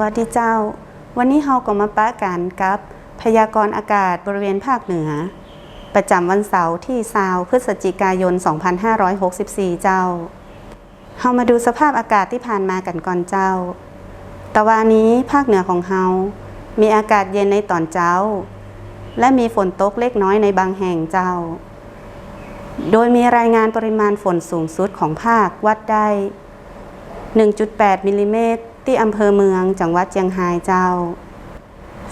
สวัสดีเจ้า วันนี้เฮาก็มาปะกันกับพยากรณ์อากาศบริเวณภาคเหนือ ประจำวันเสาร์ที่ซาวพฤศจิกายน 2564 เจ้าเฮามาดูสภาพอากาศที่ผ่านมากันก่อนเจ้า ตะวันนี้ภาคเหนือของเฮามีอากาศเย็นในตอนเจ้า และมีฝนตกเล็กน้อยในบางแห่งเจ้า โดยมีรายงานปริมาณฝนสูงสุดของภาควัดได้ 1.8มิลลิเมตร ที่อำเภอเมืองจังหวัดเชียงรายเจ้า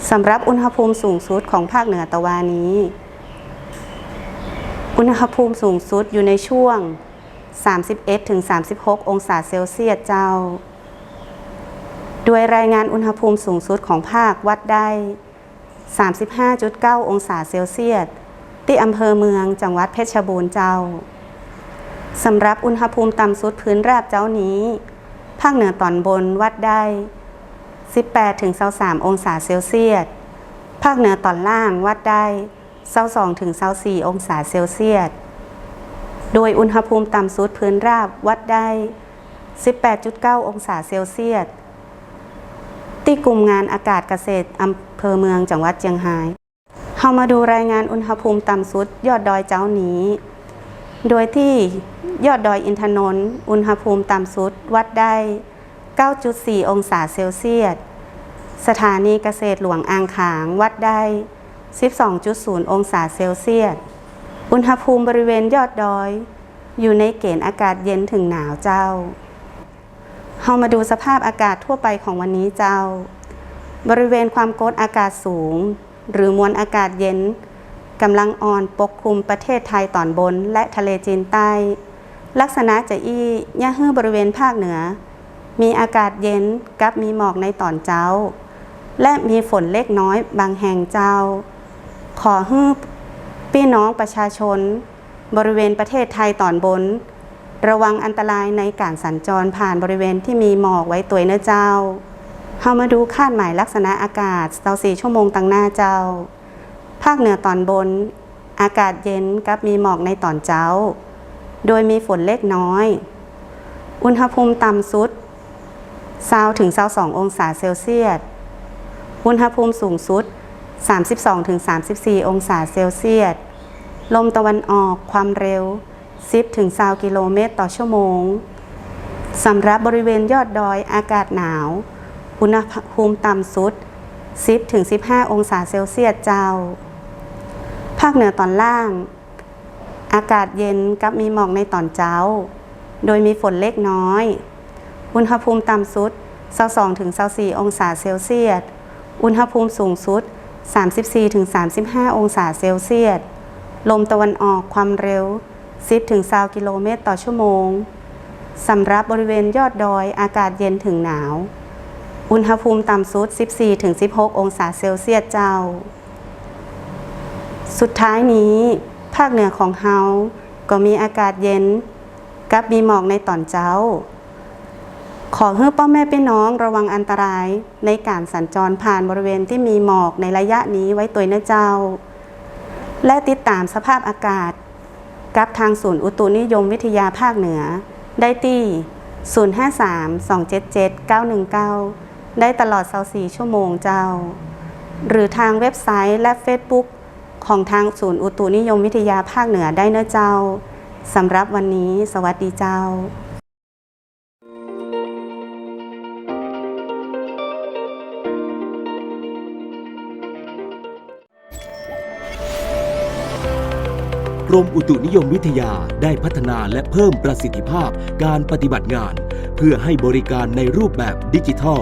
สำหรับอุณหภูมิสูงสุดของภาคเหนือตะวันนี้ อุณหภูมิสูงสุดอยู่ในช่วง 31-36 องศาเซลเซียสเจ้า โดยรายงานอุณหภูมิสูงสุดของภาควัดได้ 35.9 องศาเซลเซียส ที่อำเภอเมืองจังหวัดเพชรบูรณ์เจ้าสำหรับอุณหภูมิต่ำสุดพื้นราบเจ้านี้ ภาคเหนือตอนบนวัดได้ 18ถึง23องศาเซลเซียส ภาคเหนือตอนล่างวัดได้22ถึง24องศาเซลเซียส โดยอุณหภูมิต่ำสุดพื้นราบวัดได้ 18.9 องศาเซลเซียส ที่กลุ่มงานอากาศเกษตรอำเภอเมืองจังหวัดเชียงรายเฮามาดูรายงานอุณหภูมิต่ำสุดยอดดอยเจ้านี้ โดยที่ยอดดอยอินทนนท์อุณหภูมิต่ำสุดวัดได้ 9.4 องศาเซลเซียส สถานีเกษตรหลวงอ่างขางวัดได้ 12.0 องศาเซลเซียส อุณหภูมิบริเวณยอดดอย อยู่ในเกณฑ์อากาศเย็นถึงหนาวเจ้าเฮามาดูสภาพอากาศทั่วไปของวันนี้เจ้า บริเวณความกดอากาศสูง หรือมวลอากาศเย็น กำลังอ่อนปกคลุมประเทศไทยตอนบนและทะเลจีนใต้ ลักษณะจะอี้ย่าฮื้อบริเวณภาคเหนือ มีอากาศเย็นกับมีหมอกในตอนเจ้า และมีฝนเล็กน้อยบางแห่งเจ้า ขอฮื้อพี่น้องประชาชน บริเวณประเทศไทยตอนบน ระวังอันตรายในการสัญจรผ่านบริเวณที่มีหมอกไว้ตัวเนื้อเจ้าเฮามาดูคาดหมายลักษณะอากาศ24ชั่วโมงตั้งหน้าเจ้า ภาคเหนือตอนบน อากาศเย็นกับมีหมอกในตอนเช้า โดยมีฝนเล็กน้อย อุณหภูมิต่ำสุด20ถึง22องศาเซลเซียส อุณหภูมิสูงสุด 32ถึง34 องศาเซลเซียส ลมตะวันออกความเร็ว 10ถึง20กิโลเมตรต่อชั่วโมง สำหรับบริเวณยอดดอยอากาศหนาว อุณหภูมิต่ำสุด10ถึง15 องศาเซลเซียสเจ้าาคเหนือตอนล่าง อากาศเย็นกับมีหมอกในตอนเช้า โดยมีฝนเล็กน้อย อุณหภูมิต่ำสุด22ถึง24องศาเซลเซียส อุณหภูมิสูงสุด 34ถึง35 องศาเซลเซียส ลมตะวันออกความเร็ว 10ถึง20กิโลเมตรต่อชั่วโมง สำหรับบริเวณยอดดอยอากาศเย็นถึงหนาว อุณหภูมิต่ำสุด 14ถึง16 องศาเซลเซียสเจ้า สุดท้ายนี้ ภาคเหนือของเฮา ก็มีอากาศเย็น กับมีหมอกในตอนเช้า ขอให้พ่อแม่พี่น้องระวังอันตรายในการสัญจรผ่านบริเวณที่มีหมอกในระยะนี้ไว้ตัวนะเจ้า และติดตามสภาพอากาศ กับทางศูนย์อุตุนิยมวิทยาภาคเหนือ ได้ที่ 053-277-919 ได้ตลอด 24 ชั่วโมงเจ้า หรือทางเว็บไซต์และ Facebook ของทางศูนย์อุตุนิยมวิทยาภาคเหนือได้เนอะเจ้าสำหรับวันนี้สวัสดีเจ้ากรมอุตุนิยมวิทยาได้พัฒนาและเพิ่มประสิทธิภาพการปฏิบัติงาน เพื่อให้บริการในรูปแบบดิจิทัล